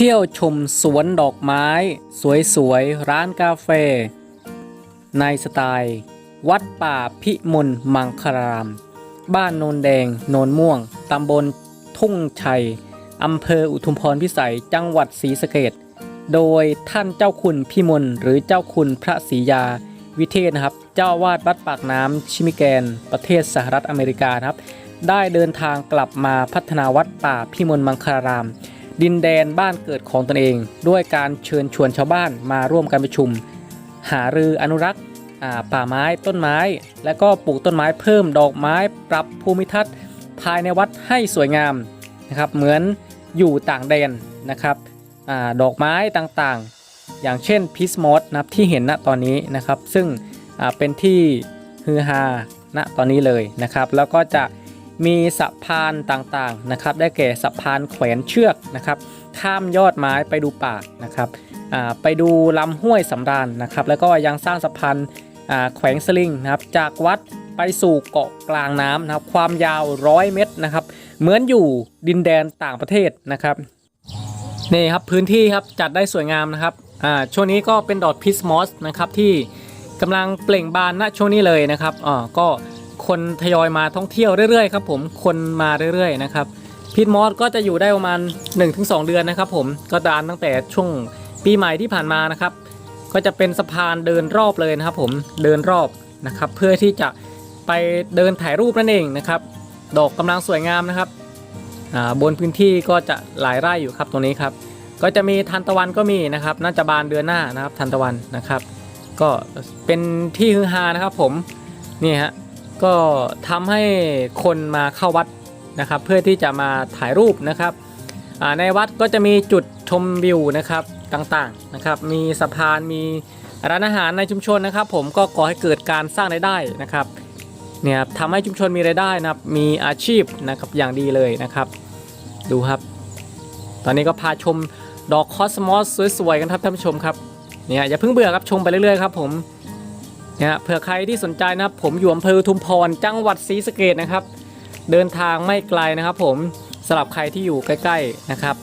เที่ยวชมสวนดอกไม้ สวยๆ ร้านกาแฟ ในสไตล์ วัดป่าพิมลมังคลาราม บ้านโนนแดง โนนม่วง ตำบลทุ่งชัย อำเภออุทุมพรพิสัย จังหวัดศรีสะเกดโดยท่านเจ้าคุณพิมลหรือเจ้าคุณพระศรียาวิเทศนะครับ เจ้าวาดวัดปากน้ำชิมิแกน ประเทศสหรัฐอเมริกาครับ ได้เดินทางกลับมาพัฒนาวัดป่าพิมลมังคลาราม ดินแดนบ้านเกิดของตนเอง ด้วยการเชิญชวนชาวบ้านมาร่วมกันประชุม หารืออนุรักษ์ป่าไม้ต้นไม้ และก็ปลูกต้นไม้เพิ่มดอกไม้ปรับภูมิทัศน์ ภายในวัดให้สวยงามนะครับเหมือนอยู่ต่างแดนนะครับอดอกไม้ต่างๆ อย่างเช่นพิสมอสนะครับที่เห็นณตอนนี้นะครับ ซึ่งเป็นที่ฮือฮาณตอนนี้เลยนะครับ แล้วก็จะ มีสะพานต่างๆนะครับ ได้แก่สะพานแขวนเชือกนะครับ ข้ามยอดไม้ไปดูป่านะครับอ่าไปดูลำห้วยสำราญนะครับ แล้วก็ยังสร้างสะพานอ่าแขวงสลิงนะครับ จากวัดไปสู่เกาะกลางน้ำนะครับ ความยาวร้อยเมตรนะครับ เหมือนอยู่ดินแดนต่างประเทศนะครับนี่ครับพื้นที่ครับจัดได้สวยงามนะครับอ่าช่วงนี้ก็เป็นดอกพิสมอสนะครับที่กำลังเปล่งบานณช่วงนี้เลยนะครับอ่าก็ คนทยอยมาท่องเที่ยวเรื่อยๆครับผมคนมาเรื่อยๆนะครับพิสมอสก็จะอยู่ได้ประมาณ 1-2 เดือนนะครับผมก็ดานตั้งแต่ช่วงปีใหม่ที่ผ่านมานะครับ ก็จะเป็นสะพานเดินรอบเลยนะครับ ผมเดินรอบนะครับ เพื่อที่จะไปเดินถ่ายรูปนั่นเองนะครับ ดอกกำลังสวยงามนะครับบนพื้นที่ก็จะหลายไร่อยู่ครับตรงนี้ครับ ก็จะมีทันตะวันก็มีนะครับ น่าจะบานเดือนหน้านะครับ ทันตะวันนะครับ ก็เป็นที่ฮือฮานะครับ ผมนี่ฮะ ก็ทำให้คนมาเข้าวัดนะครับ เพื่อที่จะมาถ่ายรูปนะครับในวัดก็จะมีจุดชมวิวนะครับต่างๆนะครับ มีสะพานมีร้านอาหารในชุมชนนะครับ ผมก็ก่อให้เกิดการสร้างรายได้นะครับเนี่ยทำให้ชุมชนมีรายได้นะครับ มีอาชีพนะครับอย่างดีเลยนะครับ ดูครับ ตอนนี้ก็พาชมดอกคอสมอสสวยๆกันครับท่านผู้ชมครับเนี่ยอย่าเพิ่งเบื่อครับชมไปเรื่อยๆครับผม นี่ยเผื่อใครที่สนใจนะครับ ผมอยู่อำเภออุทุมพรจังหวัดศรีสะเกดนะครับ เดินทางไม่ไกลนะครับ ผมสำหรับใครที่อยู่ใกล้ๆนะครับ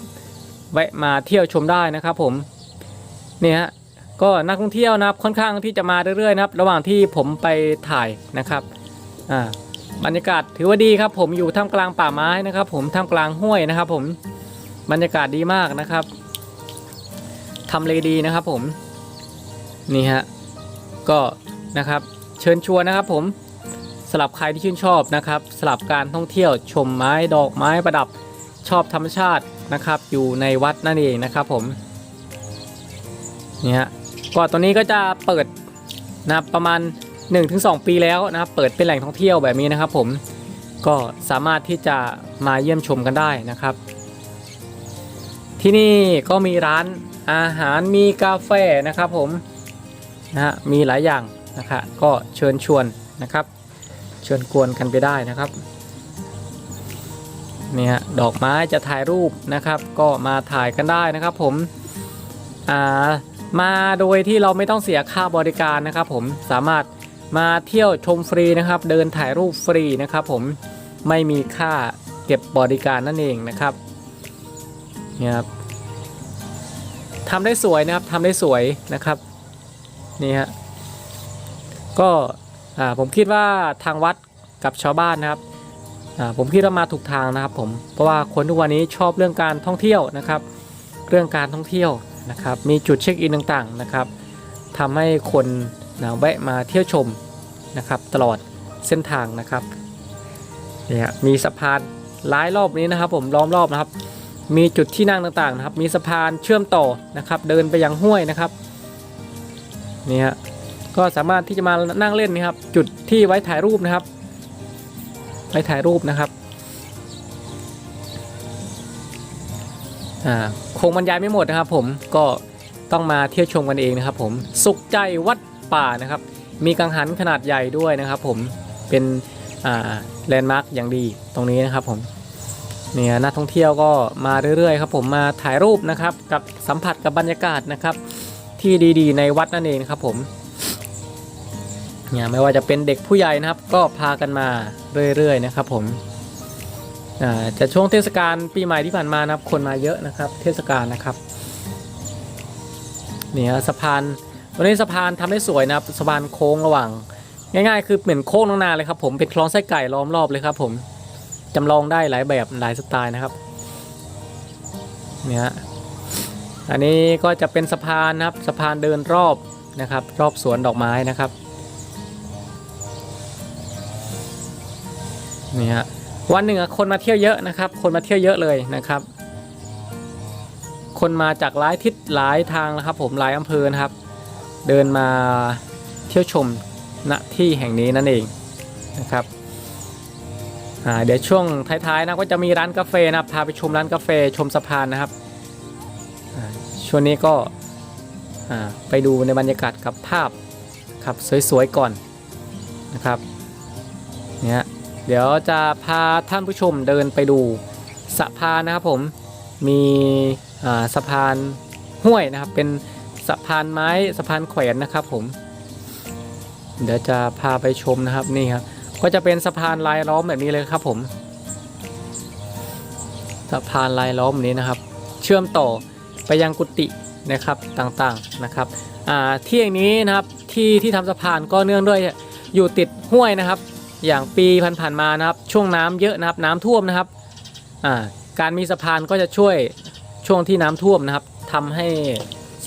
แวะมาเที่ยวชมได้นะครับผมเนี่ยฮะก็นักท่องเที่ยวนะครับค่อนข้างที่จะมาเรื่อยๆนะครับ ระหว่างที่ผมไปถ่ายนะครับอ่าบรรยากาศถือว่าดีครับ ผมอยู่ท่ามกลางป่าไม้นะครับ ผมท่ามกลางห้วยนะครับ ผมบรรยากาศดีมากนะครับทำเลดีนะครับ ผมนี่ฮะก็ นะครับ เชิญชวนนะครับผมสำหรับใครที่ชื่นชอบนะครับสำหรับการท่องเที่ยวชมไม้ดอกไม้ประดับชอบธรรมชาตินะครับ อยู่ในวัดนั่นเองนะครับผมนี่ฮะก็ตอนนี้ก็จะเปิดนะประมาณ 1-2 ปีแล้วนะครับ เปิดเป็นแหล่งท่องเที่ยวแบบนี้นะครับ ผมก็สามารถที่จะมาเยี่ยมชมกันได้นะครับ ที่นี่ก็มีร้านอาหารมีกาแฟนะครับผมนะฮะมีหลายอย่าง นะครับก็เชิญชวนนะครับ เชิญกวนกันไปได้นะครับนี่ฮะดอกไม้จะถ่ายรูปนะครับ ก็มาถ่ายกันได้นะครับ ผมอ่ามาโดยที่เราไม่ต้องเสียค่าบริการนะครับ ผมสามารถมาเที่ยวชมฟรีนะครับ เดินถ่ายรูปฟรีนะครับ ผมไม่มีค่าเก็บบริการนั่นเองนะครับนี่ครับทำได้สวยนะครับทำได้สวยนะครับนี่ฮะ ก็ผมคิดว่าทางวัดกับชาวบ้านนะครับผมคิดว่ามาถูกทางนะครับผมเพราะว่าคนทุกวันนี้ชอบเรื่องการท่องเที่ยวนะครับ เรื่องการท่องเที่ยวนะครับมีจุดเช็คอินต่างๆนะครับทำให้คนนะแวะมาเที่ยวชมนะครับตลอดเส้นทางนะครับเนี่ยมีสะพานหลายรอบนี้นะครับ ผมล้อมรอบนะครับ มีจุดที่นั่งต่างๆนะครับ มีสะพานเชื่อมต่อนะครับ เดินไปยังห้วยนะครับนี่ฮะ ก็สามารถที่จะมานั่งเล่นนะครับ จุดที่ไว้ถ่ายรูปนะครับ ไว้ถ่ายรูปนะครับอ่าคงบรรยายไม่หมดนะครับ ผมก็ต้องมาเที่ยวชมกันเองนะครับ ผมสุขใจวัดป่านะครับ มีกังหันขนาดใหญ่ด้วยนะครับ ผมเป็นแลนด์มาร์กอย่างดีตรงนี้นะครับผมเนี่ยนักท่องเที่ยวก็มาเรื่อยๆครับ ผมมาถ่ายรูปนะครับ กับสัมผัสกับบรรยากาศนะครับ ที่ดีๆ ในวัดนั่นเองครับผม เนี่ยไม่ว่าจะเป็นเด็กผู้ใหญ่นะครับ ก็พากันมาเรื่อยๆนะครับผมอ่าจะช่วงเทศกาลปีใหม่ที่ผ่านมานะครับ คนมาเยอะนะครับ เทศกาลนะครับเนี่ยสะพานวันนี้สะพานทำได้สวยนะครับสะพานโค้งระหว่าง ง่ายๆ คือเหมือนโค้งน้องนาเลยครับผมเป็นคลองไส้ไก่ล้อมรอบเลยครับผมจำลองได้หลายแบบหลายสไตล์นะครับเนี่ยอันนี้ก็จะเป็นสะพานนะครับสะพานเดินรอบนะครับ รอบสวนดอกไม้นะครับ นี่ฮะวันหนึ่งคนมาเที่ยวเยอะนะครับ คนมาเที่ยวเยอะเลยนะครับ คนมาจากหลายทิศหลายทางนะครับ ผมหลายอำเภอนะครับ เดินมาเที่ยวชมณที่แห่งนี้นั่นเองนะครับเดี๋ยวช่วงท้ายๆนะก็จะมีร้านกาแฟนะพาไปชมร้านกาแฟชมสะพานนะครับช่วงนี้ก็ไปดูในบรรยากาศกับภาพครับสวยๆก่อนนะครับเนี่ย เดี๋ยวจะพาท่านผู้ชมเดินไปดูสะพานนะครับผมมีสะพานห้วยนะครับ เป็นสะพานไม้สะพานแขวนนะครับผม เดี๋ยวจะพาไปชมนะครับนี่ครับก็จะเป็นสะพานลายล้อมแบบนี้เลยครับผมสะพานลายล้อมนี้นะครับ เชื่อมต่อไปยังกุฏินะครับต่างๆนะครับที่อย่างนี้นะครับที่ที่ทำสะพานก็เนื่องด้วยอยู่ติดห้วยนะครับ อย่างปีผ่านๆมานะครับ ช่วงน้ำเยอะนะครับ น้ำท่วมนะครับการมีสะพานก็จะช่วยช่วงที่น้ำท่วมนะครับทำให้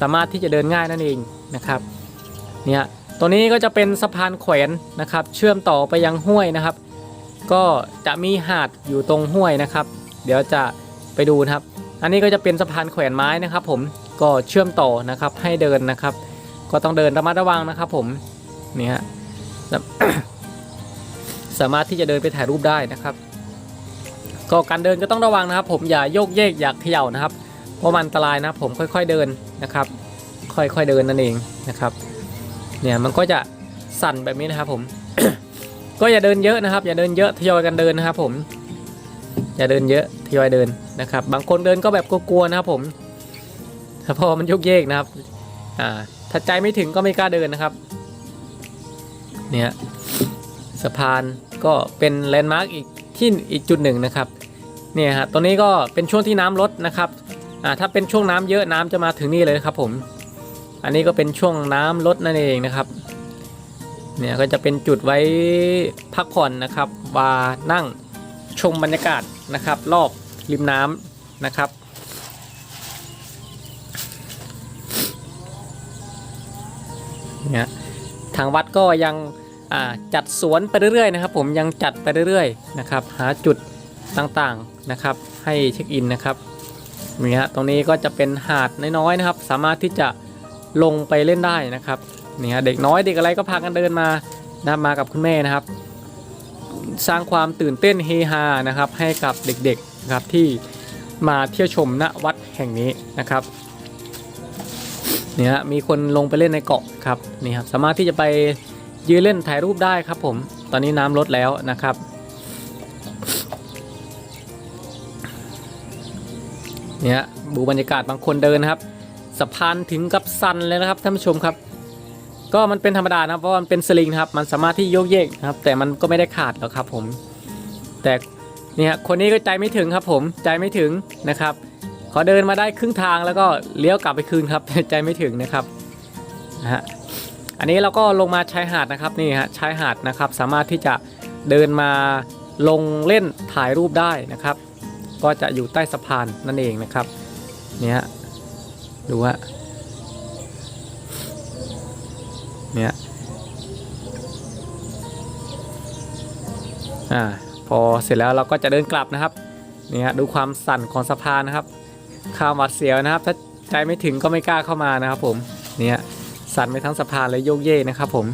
สามารถที่จะเดินง่ายนั่นเองนะครับเนี่ยตัวนี้ก็จะเป็นสะพานแขวนนะครับ เชื่อมต่อไปยังห้วยนะครับ ก็จะมีหาดอยู่ตรงห้วยนะครับ เดี๋ยวจะไปดูนะครับ อันนี้ก็จะเป็นสะพานแขวนไม้นะครับ ผมก็เชื่อมต่อนะครับให้เดินนะครับ ก็ต้องเดินระมัดระวังนะครับ ผมนี่ฮะ สามารถที่จะเดินไปถ่ายรูปได้นะครับ ก็การเดินก็ต้องระวังนะครับ ผมอย่าโยกเยกอย่าเขย่านะครับ เพราะมันอันตรายนะครับ ผมค่อยๆเดินนะครับ ค่อยๆเดินนั่นเองนะครับ เนี่ยมันก็จะสั่นแบบนี้นะครับ ผม ก็อย่าเดินเยอะนะครับ อย่าเดินเยอะทยอยกันเดินนะครับ ผม อย่าเดินเยอะทยอยเดินนะครับ บางคนเดินก็แบบกลัวๆนะครับ ผมแต่พอมันโยกเยกนะครับ อ่า ถ้าใจไม่ถึงก็ไม่กล้าเดินนะครับ เนี่ยสะพาน ก็เป็นแลนด์มาร์กอีกที่อีกจุดหนึ่งนะครับเนี่ยฮะตรงนี้ก็เป็นช่วงที่น้ำลดนะครับอ่าถ้าเป็นช่วงน้ำเยอะน้ำจะมาถึงนี่เลยครับผม อันนี้ก็เป็นช่วงน้ำลดนั่นเองนะครับเนี่ยก็จะเป็นจุดไว้พักผ่อนนะครับว่านั่งชมบรรยากาศนะครับรอบริมน้ำนะครับเนี่ยทางวัดก็ยัง จัดสวนไปเรื่อยๆนะครับ ผมยังจัดไปเรื่อยๆนะครับ หาจุดต่างๆนะครับ ให้เช็คอินนะครับนี่ฮะตรงนี้ก็จะเป็นหาดน้อยๆนะครับ สามารถที่จะลงไปเล่นได้นะครับนี่ฮะเด็กน้อยเด็กอะไรก็พากันเดินมานะมากับคุณแม่นะครับ สร้างความตื่นเต้นเฮฮานะครับ ให้กับเด็กๆนะครับที่มาเที่ยวชมณวัดแห่งนี้นะครับเนี่ยฮะมีคนลงไปเล่นในเกาะครับนี่ครับสามารถที่จะไป ยืนเล่นถ่ายรูปได้ครับผม ตอนนี้น้ำลดแล้วนะครับ เนี่ยดูบรรยากาศบางคนเดินครับสะพานถึงกับสันเลยนะครับท่านผู้ชมครับ ก็มันเป็นธรรมดานะครับเพราะมันเป็นสลิงครับ มันสามารถที่โยกเยกครับ แต่มันก็ไม่ได้ขาดหรอกครับ ผม แต่เนี่ยคนนี้ก็ใจไม่ถึงครับ ผมใจไม่ถึงนะครับขอเดินมาได้ครึ่งทางแล้วก็เลี้ยวกลับไปคืนครับใจไม่ถึงนะครับนะฮะ อันนี้เราก็ลงมาชายหาดนะครับนี่ฮะชายหาดนะครับสามารถที่จะเดินมาลงเล่นถ่ายรูปได้นะครับ ก็จะอยู่ใต้สะพานนั่นเองนะครับเนี่ยดูฮะเนี่ยอ่าพอเสร็จแล้วเราก็จะเดินกลับนะครับนี่ฮะดูความสั่นของสะพานนะครับข้ามหวัดเสียวนะครับ ถ้าใจไม่ถึงก็ไม่กล้าเข้ามานะครับผมเนี่ย สั่นไปทั้งสะพานเลยโยกเย่นะครับผม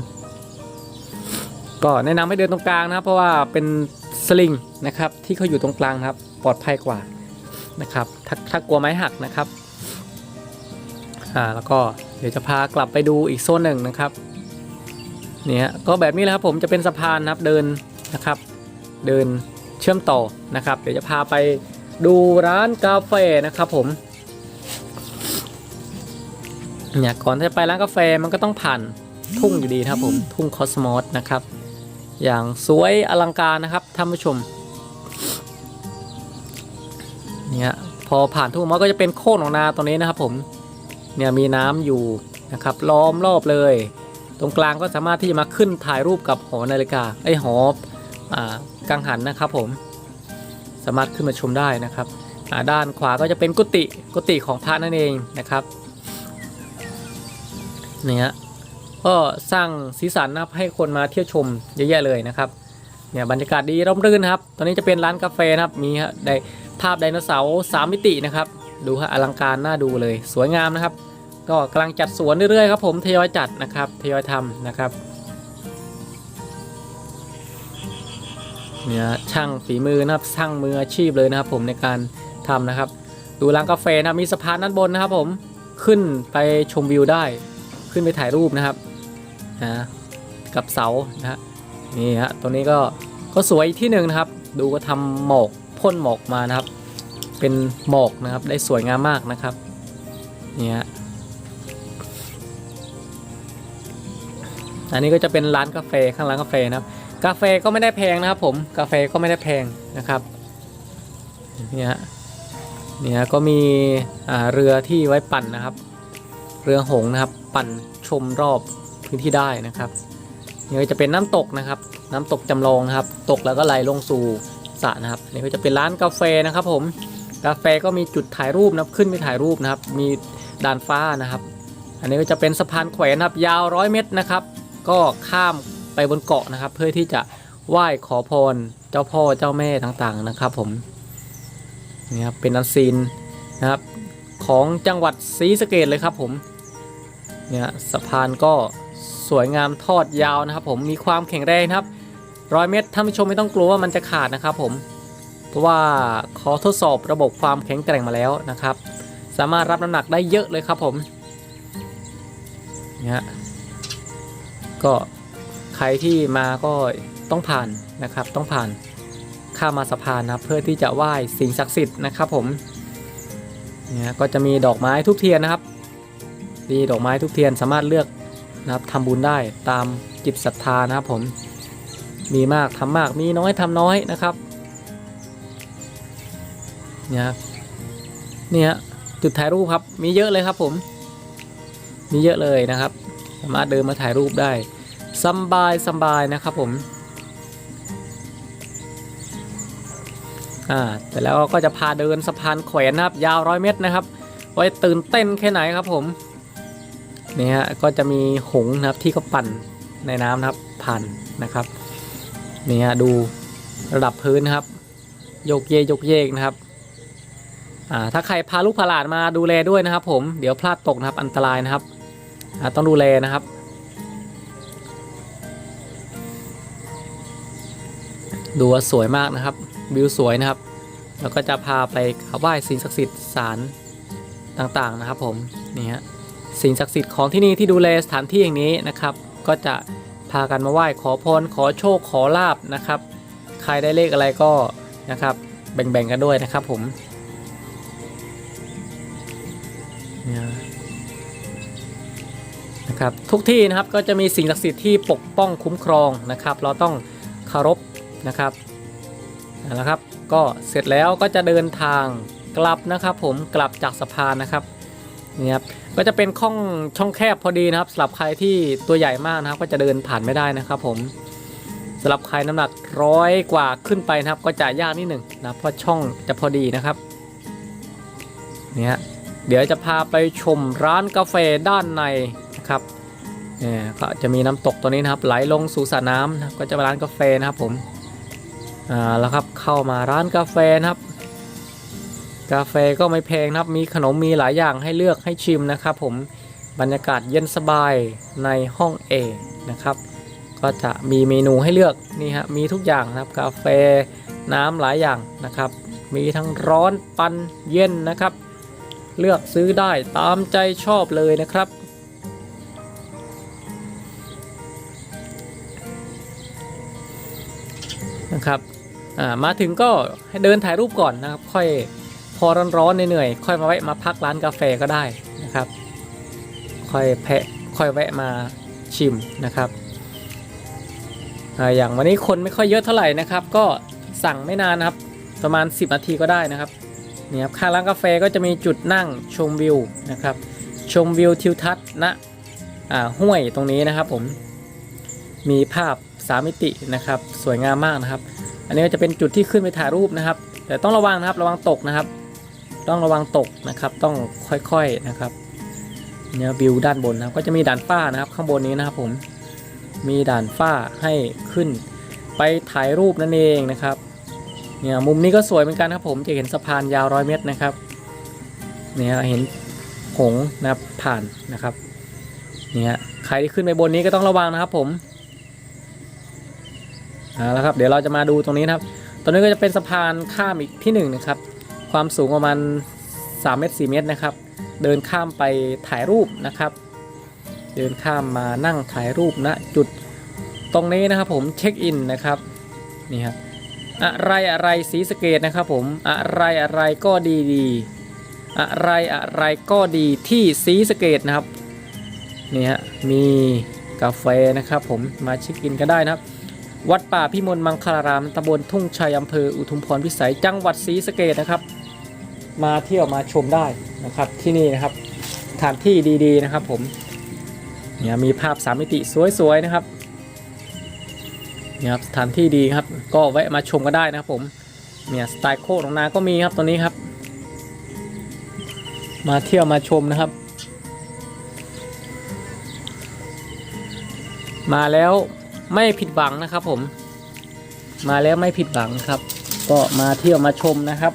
ก็แนะนำให้เดินตรงกลางนะครับ เพราะว่าเป็นสลิงนะครับ ที่เขาอยู่ตรงกลางครับ ปลอดภัยกว่านะครับถ้าถ้ากลัวไม้หักนะครับอ่าแล้วก็เดี๋ยวจะพากลับไปดูอีกโซนหนึ่งนะครับเนี่ยก็แบบนี้แหละครับผมจะเป็นสะพานนะครับเดินนะครับ เดินเชื่อมต่อนะครับ เดี๋ยวจะพาไปดูร้านกาแฟนะครับผม เนี่ยก่อนที่จะไปร้านกาแฟมันก็ต้องผ่านทุ่งอยู่ดีนะครับผมทุ่งคอสมอสนะครับ อย่างสวยอลังการนะครับท่านผู้ชมเนี่ยพอผ่านทุ่งมอสก็จะเป็นโค่นของนาตรงนี้นะครับผมเนี่ยมีน้ำอยู่นะครับล้อมรอบเลย ตรงกลางก็สามารถที่จะมาขึ้นถ่ายรูปกับหอนาฬิกาไอหอกังหันนะครับผม สามารถขึ้นมาชมได้นะครับด้านขวาก็จะเป็นกุฏิกุฏิของพระนั่นเองนะครับ นี่ฮะก็สร้างสีสันนะครับให้คนมาเที่ยวชมเยอะแยะเลยนะครับเนี่ยบรรยากาศดีร่มรื่นครับตอนนี้จะเป็นร้านกาแฟนะครับมีฮะได้ภาพไดโนเสาร์สามมิตินะครับดูฮะอลังการน่าดูเลยสวยงามนะครับ ก็กำลังจัดสวนเรื่อยๆครับผมทยอยจัดนะครับทยอยทำนะครับเนี่ยช่างฝีมือนะครับช่างมืออาชีพเลยนะครับ ผมในการทำนะครับ ดูร้านกาแฟนะมีสะพานด้านบนนะครับ ผมขึ้นไปชมวิวได้ ขึ้นไปถ่ายรูปนะครับนะกับเสานะฮะนี่ฮะตัวนี้ก็ก็สวยที่หนึ่งนะครับ ดูก็ทำหมอกพ่นหมอกมานะครับ เป็นหมอกนะครับได้สวยงามมากนะครับนี่ฮะอันนี้ก็จะเป็นร้านกาแฟข้างร้านกาแฟนะครับ กาแฟก็ไม่ได้แพงนะครับ ผมกาแฟก็ไม่ได้แพงนะครับนี่ฮะเนี่ยก็มีเรือที่ไว้ปั่นนะครับ เรือหงนะครับ ปั่นชมรอบพื้นที่ได้นะครับนี่ก็จะเป็นน้ำตกนะครับ น้ำตกจำลองนะครับ ตกแล้วก็ไหลลงสู่สระนะครับนี่ก็จะเป็นร้านกาแฟนะครับผมกาแฟก็มีจุดถ่ายรูปนะครับขึ้นไปถ่ายรูปนะครับ มีด่านฟ้านะครับ อันนี้ก็จะเป็นสะพานแขวนครับยาวร้อยเมตรนะครับ ก็ข้ามไปบนเกาะนะครับ เพื่อที่จะไหว้ขอพรเจ้าพ่อเจ้าแม่ต่างๆนะครับ ผมนี่ครับเป็นอันซีนนะครับของจังหวัดศรีสะเกดเลยครับผม เนี่ยสะพานก็สวยงามทอดยาวนะครับ ผมมีความแข็งแรงครับร้อยเมตรท่านผู้ชมไม่ต้องกลัวว่ามันจะขาดนะครับผมเพราะว่าขอทดสอบระบบความแข็งแกร่งมาแล้วนะครับ สามารถรับน้ำหนักได้เยอะเลยครับผมเนี่ยก็ใครที่มาก็ต้องผ่านนะครับต้องผ่านข้ามาสะพานนะเพื่อที่จะไหว้สิ่งศักดิ์สิทธิ์นะครับผมเนี่ยก็จะมีดอกไม้ทุกเทียนนะครับ มีดอกไม้ทุกเทียนสามารถเลือกนะครับทำบุญได้ตามจิตศรัทธานะครับผม มีมากทำมากมีน้อยทำน้อยนะครับเนี่ยเนี่ยจุดถ่ายรูปครับมีเยอะเลยครับผม มีเยอะเลยนะครับ สามารถเดินมาถ่ายรูปได้สบายสบายนะครับผมอ่าแต่แล้วก็จะพาเดินสะพานแขวนนะครับ ยาวร้อยเมตรนะครับ ไว้ตื่นเต้นแค่ไหนครับผม นี่ฮะก็จะมีหงส์นะครับที่เขาปั่นในน้ำนะครับผ่านนะครับนี่ฮะดูระดับพื้นนะครับโยกเยกโยกเยกนะครับอ่าถ้าใครพาลูกพาหลานมาดูแลด้วยนะครับ ผมเดี๋ยวพลาดตกนะครับอันตรายนะครับอ่าต้องดูแลนะครับ ดูว่าสวยมากนะครับวิวสวยนะครับ แล้วก็จะพาไปไหว้สิ่งศักดิ์สิทธิ์ศาลต่างๆนะครับ ผมนี่ฮะ สิ่งศักดิ์สิทธิ์ของที่นี่ที่ดูแลสถานที่อย่างนี้นะครับ ก็จะพากันมาไหว้ขอพรขอโชคขอลาบนะครับ ใครได้เลขอะไรก็นะครับแบ่งๆกันด้วยนะครับผมนะครับทุกที่นะครับก็จะมีสิ่งศักดิ์สิทธิ์ที่ปกป้องคุ้มครองนะครับ เราต้องเคารพนะครับเอาละครับ ก็เสร็จแล้วก็จะเดินทางกลับนะครับ ผมกลับจากสะพานนะครับ นี่ครับก็จะเป็นช่องช่องแคบพอดีนะครับสำหรับใครที่ตัวใหญ่มากนะครับ ก็จะเดินผ่านไม่ได้นะครับ ผมสำหรับใครน้ำหนักร้อยกว่าขึ้นไปนะครับ ก็จะยากนิดหนึ่งนะเพราะช่องจะพอดีนะครับเนี่ยเดี๋ยวจะพาไปชมร้านกาแฟด้านในนะครับเนี่ยก็จะมีน้ำตกตัวนี้นะครับ ไหลลงสู่สระน้ำนะก็จะเป็นร้านกาแฟนะครับผมอ่าแล้วครับเข้ามาร้านกาแฟนะครับ กาแฟก็ไม่แพงนะครับ มีขนมมีหลายอย่างให้เลือกให้ชิมนะครับผมบรรยากาศเย็นสบายในห้องเอนะครับ ก็จะมีเมนูให้เลือกนี่ฮะมีทุกอย่างนะครับ กาแฟน้ำหลายอย่างนะครับ มีทั้งร้อนปันเย็นนะครับ เลือกซื้อได้ตามใจชอบเลยนะครับนะครับอ่ามาถึงก็ให้เดินถ่ายรูปก่อนนะครับ ค่อย อร้อนๆเหนื่อยๆค่อยมาแวะมาพักร้านกาแฟก็ได้นะครับ ค่อยแพะค่อยแวะมาชิมนะครับอย่างวันนี้คนไม่ค่อยเยอะเท่าไหร่นะครับ ก็สั่งไม่นานนะครับ ประมาณ 10นาทีก็ได้นะครับนี่ครับข้างร้านกาแฟก็จะมีจุดนั่งชมวิวนะครับ ชมวิวทิวทัศน์ณอ่าห้วยตรงนี้นะครับผมมีภาพสามมิตินะครับ สวยงามมากนะครับ อันนี้ก็จะเป็นจุดที่ขึ้นไปถ่ายรูปนะครับ แต่ต้องระวังนะครับระวังตกนะครับ ต้องระวังตกนะครับ ต้องค่อยๆนะครับเนี่ยวิวด้านบนนะครับก็จะมีด่านฝ้านะครับ ข้างบนนี้นะครับผมมีด่านฝ้าให้ขึ้น ไปถ่ายรูปนั่นเองนะครับเนี่ยมุมนี้ก็สวยเหมือนกันครับผมจะเห็นสะพานยาวร้อยเมตรนะครับเนี่ยเห็นหงนะครับผ่านนะครับเนี่ยใครที่ขึ้นไปบนนี้ก็ต้องระวังนะครับผมเอาละครับเดี๋ยวเราจะมาดูตรงนี้นะครับตรงนี้ก็จะเป็นสะพานข้ามอีกที่หนึ่งนะครับ ความสูงประมาณ3เมตร4เมตรนะครับ เดินข้ามไปถ่ายรูปนะครับ เดินข้ามมานั่งถ่ายรูปณจุดตรงนี้นะครับผมเช็คอินนะครับนี่ครับอะไรอะไรสีสเกตนะครับผมอะไรอะไรก็ดีดีอะไรอะไรก็ดีที่สีสเกตนะครับนี่ฮะมีกาแฟนะครับผมมาเช็คอินก็ได้นะครับ วัดป่าพิมลมังคลารามตำบลทุ่งชัยอำเภออุทุมพรพิสัยจังหวัดศรีสะเกดนะครับ มาเที่ยวมาชมได้นะครับที่นี่นะครับสถานที่ดีๆนะครับผมเนี่ยมีภาพสามมิติสวยๆนะครับเนี่ยครับสถานที่ดีครับ ก็แวะมาชมก็ได้นะครับผมเนี่ยสไตล์โคกหนองนาก็มีครับตัวนี้ครับ มาเที่ยวมาชมนะครับ มาแล้วไม่ผิดหวังนะครับผม มาแล้วไม่ผิดหวังครับ ก็มาเที่ยวมาชมนะครับ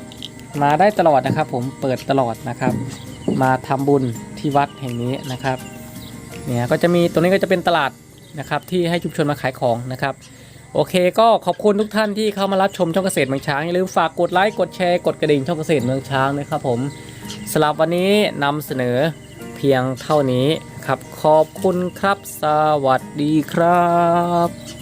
มาได้ตลอดนะครับ ผมเปิดตลอดนะครับ มาทำบุญที่วัดแห่งนี้นะครับเนี่ยก็จะมีตรงนี้ก็จะเป็นตลาดนะครับที่ให้ชุมชนมาขายของนะครับ โอเคก็ขอบคุณทุกท่านที่เข้ามารับชมช่องเกษตรเมืองช้างอย่าลืมฝากกดไลค์กดแชร์กดกระดิ่งช่องเกษตรเมืองช้างนะครับผมสำหรับวันนี้นำเสนอเพียงเท่านี้ครับขอบคุณครับ สวัสดีครับ